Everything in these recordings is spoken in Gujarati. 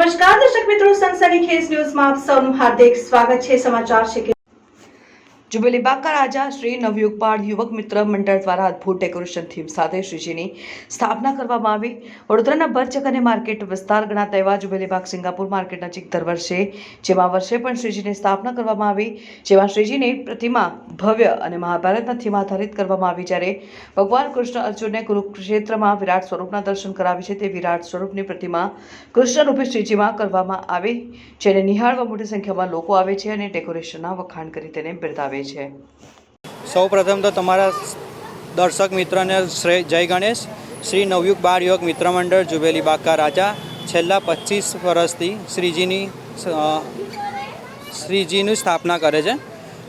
નમસ્કાર, દર્શક મિત્રો, સનસની ખેસ ન્યૂઝમાં આપ સૌનું હાર્દિક સ્વાગત છે. સમાચાર છે કે જુબેલી બાકા રાજા શ્રી નવયુગપાળ યુવક મિત્ર મંડળ દ્વારા અદ્ભુત ડેકોરેશન થીમ સાથે શ્રીજીની સ્થાપના કરવામાં આવી. વડોદરાના ભરચક અને માર્કેટ વિસ્તાર ગણાતા એવા જુબેલી બાગ સિંગાપુર માર્કેટ નજીક દર વર્ષે જેમાં વર્ષે પણ શ્રીજીની સ્થાપના કરવામાં આવી. જેમાં શ્રીજીની પ્રતિમા ભવ્ય અને મહાભારતના થીમ આધારિત કરવામાં આવી જ્યારે ભગવાન કૃષ્ણ અર્જુનને કુરુક્ષેત્રમાં વિરાટ સ્વરૂપના દર્શન કરાવે છે તે વિરાટ સ્વરૂપની પ્રતિમા કૃષ્ણરૂપી શ્રીજીમાં કરવામાં આવી, જેને નિહાળવા મોટી સંખ્યામાં લોકો આવે છે અને ડેકોરેશનના વખાણ કરી તેને બિરદાવે છે. સૌ પ્રથમ તો તમારા દર્શક મિત્રને શ્રેય જય ગણેશ. શ્રી નવયુગ બાળ યુવક મિત્ર મંડળ જુબેલી બાકા રાજા. છેલ્લા પચીસ વર્ષથી શ્રીજીની શ્રીજીની સ્થાપના કરે છે.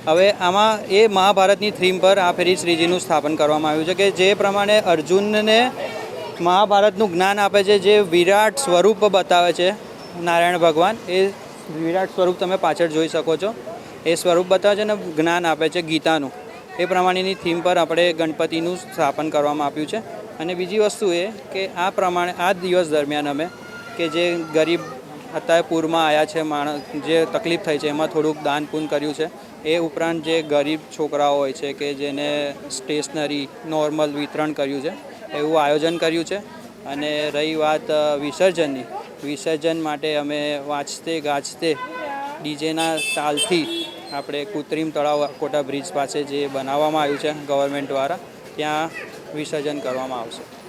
હવે આમાં એ મહાભારતની થીમ પર આ ફેરી શ્રીજીનું સ્થાપન કરવામાં આવ્યું છે કે જે પ્રમાણે અર્જુનને મહાભારતનું જ્ઞાન આપે છે, જે વિરાટ સ્વરૂપ બતાવે છે, નારાયણ ભગવાન, એ વિરાટ સ્વરૂપ તમે પાછળ જોઈ શકો છો. એ સ્વરૂપ બતાવે છે અને જ્ઞાન આપે છે ગીતાનું. એ પ્રમાણેની થીમ પર આપણે ગણપતિનું સ્થાપન કરવામાં આપ્યું છે. અને બીજી વસ્તુ એ કે આ પ્રમાણે આ દિવસ દરમિયાન અમે કે જે ગરીબ અત્યારે પૂરમાં આવ્યા છે માણસ, જે તકલીફ થઈ છે, એમાં થોડુંક દાન પૂન કર્યું છે. એ ઉપરાંત જે ગરીબ છોકરાઓ હોય છે કે જેને સ્ટેશનરી, નોર્મલ વિતરણ કર્યું છે, એવું આયોજન કર્યું છે. અને રહી વાત વિસર્જનની. વિસર્જન માટે અમે વાંચતે ગાજતે ડીજેના તાલથી આપણે કૃત્રિમ તળાવ કોટા બ્રિજ પાસે જે બનાવવામાં આવ્યું છે ગવર્મેન્ટ દ્વારા, ત્યાં વિસર્જન કરવામાં આવશે.